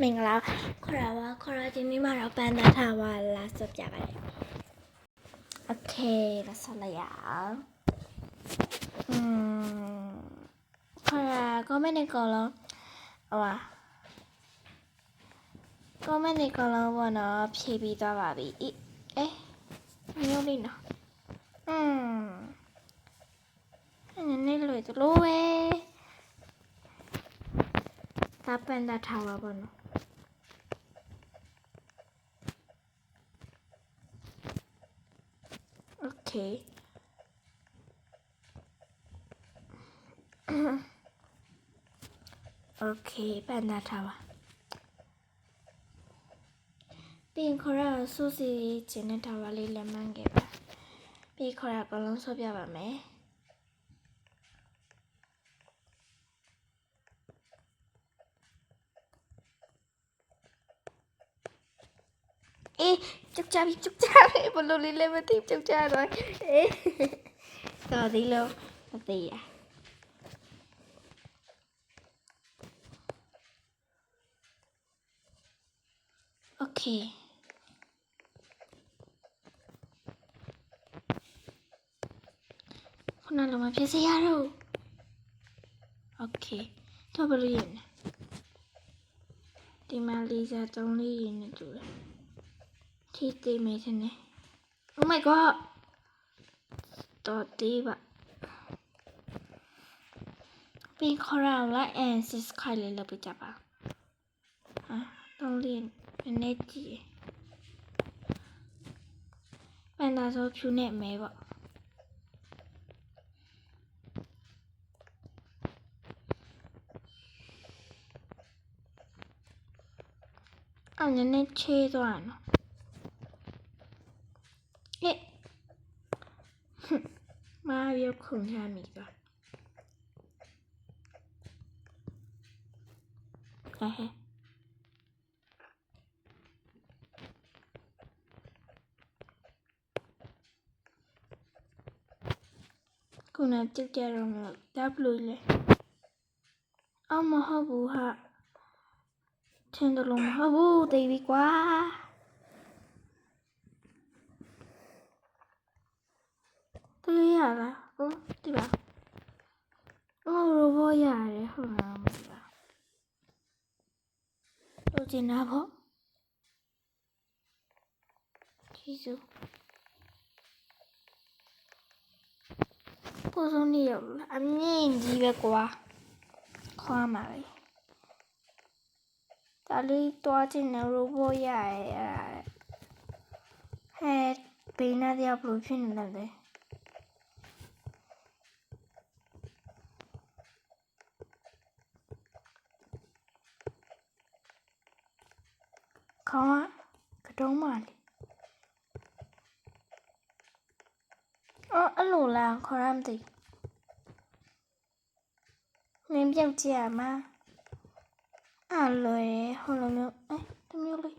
မင်္ဂလာခေါ်ရပါခေါ်ရဒီနေ့မှာတော့ပန်းသားထားပါလာစပြပါလေโอเคလာဆက်လိုက်ရအောင်อืมခေါ်ရ comment နဲ့ကောလုံးဟိုပါ comment နဲ့ကောလုံးဘောနော်ဖြည့်ပြီးသွားပါပြီအေးအဲမျိုးလေးနော်อืมနည်းနည်းလွယ်သလိုပဲ ဒါပန်းသားထားပါဘောနော် Okay. okay ပန်နာထားပါပြင်ခေါ်ရဆူစီကျင်းတဲ့ထားပါလေးလက်မှန်ခဲ့ပါပြီးခေါ်ရအကုန်လုံးဆော့ပြပါမယ် จุกကြပြီจุกကြပြီဘလို့လေးလည်းမသိจุกကြတော့အေးတော်သေးလို့မသိရโอเคခုနလုံးမဖြစ်စေရတော့โอเคတော့ဘလို့ရနေဒီမှာလေးစားသုံးလေးရနေတူတယ် ထိသိမယ်ထင်တယ် Oh my god တော်သေးပါပြီးခေါ်ရအောင်လိုက် and six ခိုင်လေးလုပ်ပြကြပါဟာတောင်းလေးနည်းနည်းကြည့်ပန်တာဆိုဖြူနဲ့မဲပေါ့အဲ့နည်းနည်းချေးသွားနော် maviye konacağım güzel. Aha. Konacak yerim yok. Tablo ile. Ama ha bu ha. Tendolum ha bu. Devi quá. ရလားဟုတ်ဒီပါအော်ရောဘောရတယ်ဟုတ်လားမဟုတ်ပါတို့ကျင်နာပေါ့ကျေးဇူးပို့ဆုံးနေရအမြင့်ကြီးပဲကွာခေါ်မှာပဲဒါလေးတွားခြင်းနဲ့ရောဘောရရဲ့ဟဲ့ဘိန်းနဲ့ရဘလို့ဖြစ်နေတယ် ခေါင်းကကတုံးမလေးအော်အဲ့လိုလားခေါ်ရမသိနင်းပြောက်ကြည့်ရမှာအဲ့လွယ်တယ်ဟိုလိုမျိုးအဲတမျိုးလေး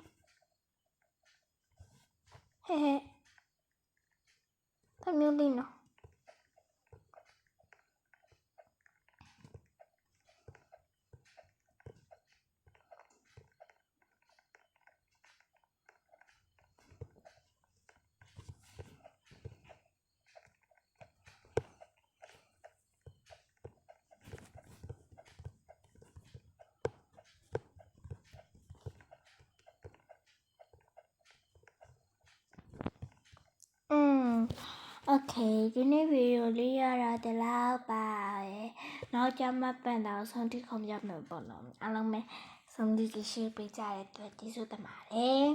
ဟဲ့ဟဲ့တမျိုးလေးနော်อืม Okay ဒီနေ့ဗီဒီယိုလေးရတာတလားပါရဲ့နောက်ကြမှာပန်တော့ဆုံးတိခုံရမယ်ပေါ့နော်အားလုံးပဲဆုံးတိရှိပေးကြတဲ့အတွက်ကျေးဇူးတင်ပါတယ်